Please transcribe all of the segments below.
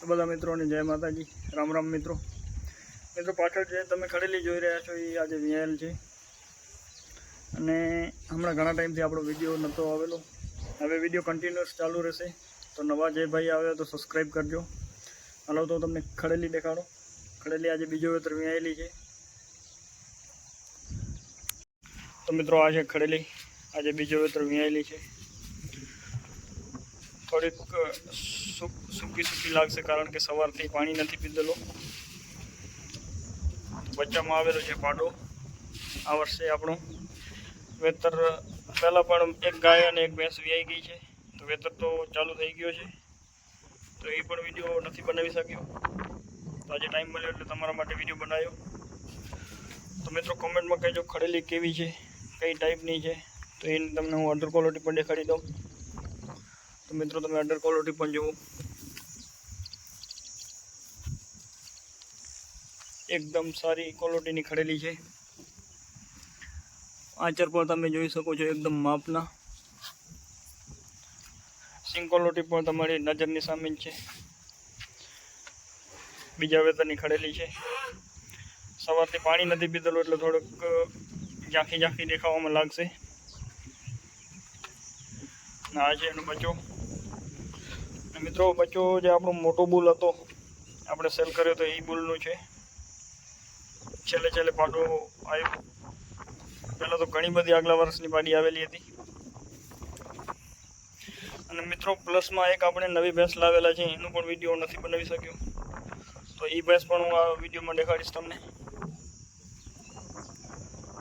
તો બધા મિત્રોને જય માતાજી. રામ રામ મિત્રો. મિત્રો પાછળ જે તમે ખડેલી જોઈ રહ્યા છો, એ આજે વિયાયેલ છે. અને હમણાં ઘણા ટાઈમથી આપણો વીડિયો નહોતો આવેલો. હવે વીડિયો કન્ટિન્યુઅસ ચાલુ રહેશે. તો નવા જે ભાઈ આવ્યો તો સબસ્ક્રાઈબ કરજો. હાલો, તો તમને ખડેલી દેખાડો. ખડેલી આજે બીજો વેતર વિયાયેલી છે. તો મિત્રો, આ છે ખડેલી. આજે બીજો વેતર વિયાયેલી છે. થોડીક સૂક- સૂકી લાગશે કારણ કે સવારથી પાણી નથી પીધેલો. વચ્ચામાં આવેલો છે પાડો. આ વર્ષે આપણું વેતર પહેલાં પણ એક ગાય અને એક ભેંસ વ્યાઈ ગઈ છે. તો વેતર તો ચાલુ થઈ ગયો છે. તો એ પણ વીડિયો નથી બનાવી શક્યો. તો આજે ટાઈમ મળ્યો એટલે તમારા માટે વીડિયો બનાવ્યો. તો મિત્રો કોમેન્ટમાં કહેજો ખડેલી કેવી છે, કઈ ટાઈપની છે. તો એ તમને હું અંડર ક્વોલિટી પણ દેખાડી દઉં. તો મિત્રો તમે અંડર ક્વોલિટી પણ જુઓ. એકદમ સારી ક્વોલિટીની ખડેલી છે. આચર પણ તમે જોઈ શકો છો એકદમ માપના. સિંગ ક્વોલિટી પણ તમારી નજરની સામે છે. બીજા વેતરની ખડેલી છે. સવારથી પાણી નથી પીધેલું એટલે થોડુંક ઝાંખી ઝાંખી દેખાવામાં લાગશે. ના છે એનો અને મિત્રો, બચ્ચો જે આપણો મોટો બુલ હતો, આપણે સેલ કર્યો તો એ બુલનું છે. છેલ્લે છેલ્લે પાટો આવ્યો. પહેલાં તો ઘણી બધી આગલા વર્ષની પાડી આવેલી હતી. અને મિત્રો, પ્લસમાં એક આપણે નવી ભેંસ લાવેલા છે, એનું પણ વીડિયો નથી બનાવી શક્યો. તો એ ભેંસ પણ હું આ વિડીયોમાં દેખાડીશ તમને.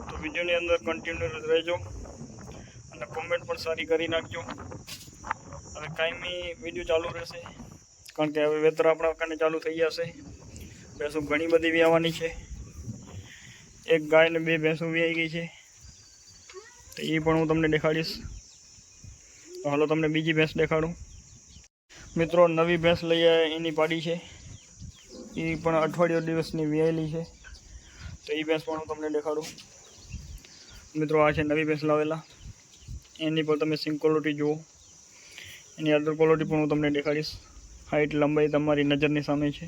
તો વિડીયોની અંદર કન્ટિન્યુ રહેજો. અને કોમેન્ટ પણ સારી કરી નાખજો. હવે કાયમી વીડિયો ચાલુ રહેશે. કારણ કે હવે વેતર આપણા કાને ચાલુ થઈ જશે. ભેંસો ઘણી બધી વ્યાવાની છે. એક ગાય ને બે ભેંસો વ્યાઈ ગઈ છે. તો એ પણ હું તમને દેખાડીશ. હાલો તમને બીજી ભેંસ દેખાડું. મિત્રો, નવી ભેંસ લઈ એની પાડી છે. એ પણ અઠવાડિયો દિવસની વ્યાયેલી છે. તો એ ભેંસ પણ હું તમને દેખાડું. મિત્રો, આ છે નવી ભેંસ લાવેલા. એની પર તમે સિંકોલોટી જુઓ. એની અદર ક્વોલિટી પણ હું તમને દેખાડીશ. હાઇટ લંબાઈ તમારી નજરની સામે છે.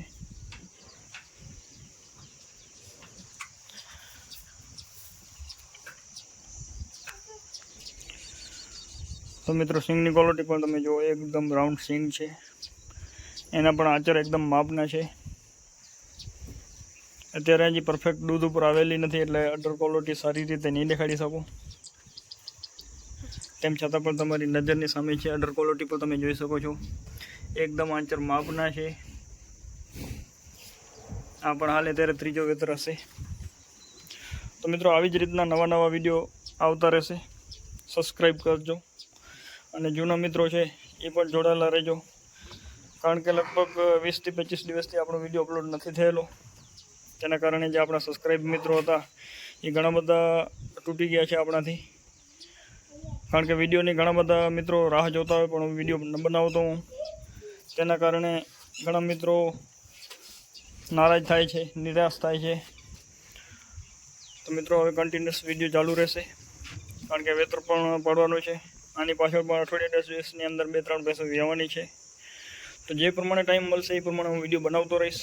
તો મિત્રો, સિંગની ક્વોલિટી પણ તમે જુઓ, એકદમ રાઉન્ડ સિંગ છે. એના પણ આચર એકદમ માપના છે. અત્યારે હજી પરફેક્ટ દૂધ ઉપર આવેલી નથી, એટલે અડર ક્વોલિટી સારી રીતે નહીં દેખાડી શકું. તેમ છતાં પણ તમારી નજરની સામે છે અડર ક્વોલિટી પણ તમે જોઈ શકો છો. એકદમ આંચર માપના છે. આ પણ હાલે ત્યારે ત્રીજો વેતર હશે. તો મિત્રો, આવી જ રીતના નવા નવા વીડિયો આવતા રહેશે. સબસ્ક્રાઈબ કરજો. અને જૂના મિત્રો છે, એ પણ જોડાયેલા રહેજો. કારણ કે લગભગ વીસથી પચીસ દિવસથી આપણો વીડિયો અપલોડ નથી થયેલો. તેના કારણે જે આપણા સબસ્ક્રાઈબ મિત્રો હતા, એ ઘણા બધા તૂટી ગયા છે આપણાથી. કારણ કે વિડીયોની ઘણા બધા મિત્રો રાહ જોતા હોય, પણ હું વીડિયો ન બનાવતો હું. તેના કારણે ઘણા મિત્રો નારાજ થાય છે, નિરાશ થાય છે. તો મિત્રો, હવે કન્ટિન્યુઅસ વીડિયો ચાલુ રહેશે. કારણ કે વેતર પણ પડવાનું છે. આની પાછળ પણ અઠવાડિયા દસ દિવસની અંદર બે ત્રણ પૈસા વ્યવવાની છે. તો જે પ્રમાણે ટાઈમ મળશે, એ પ્રમાણે હું વીડિયો બનાવતો રહીશ.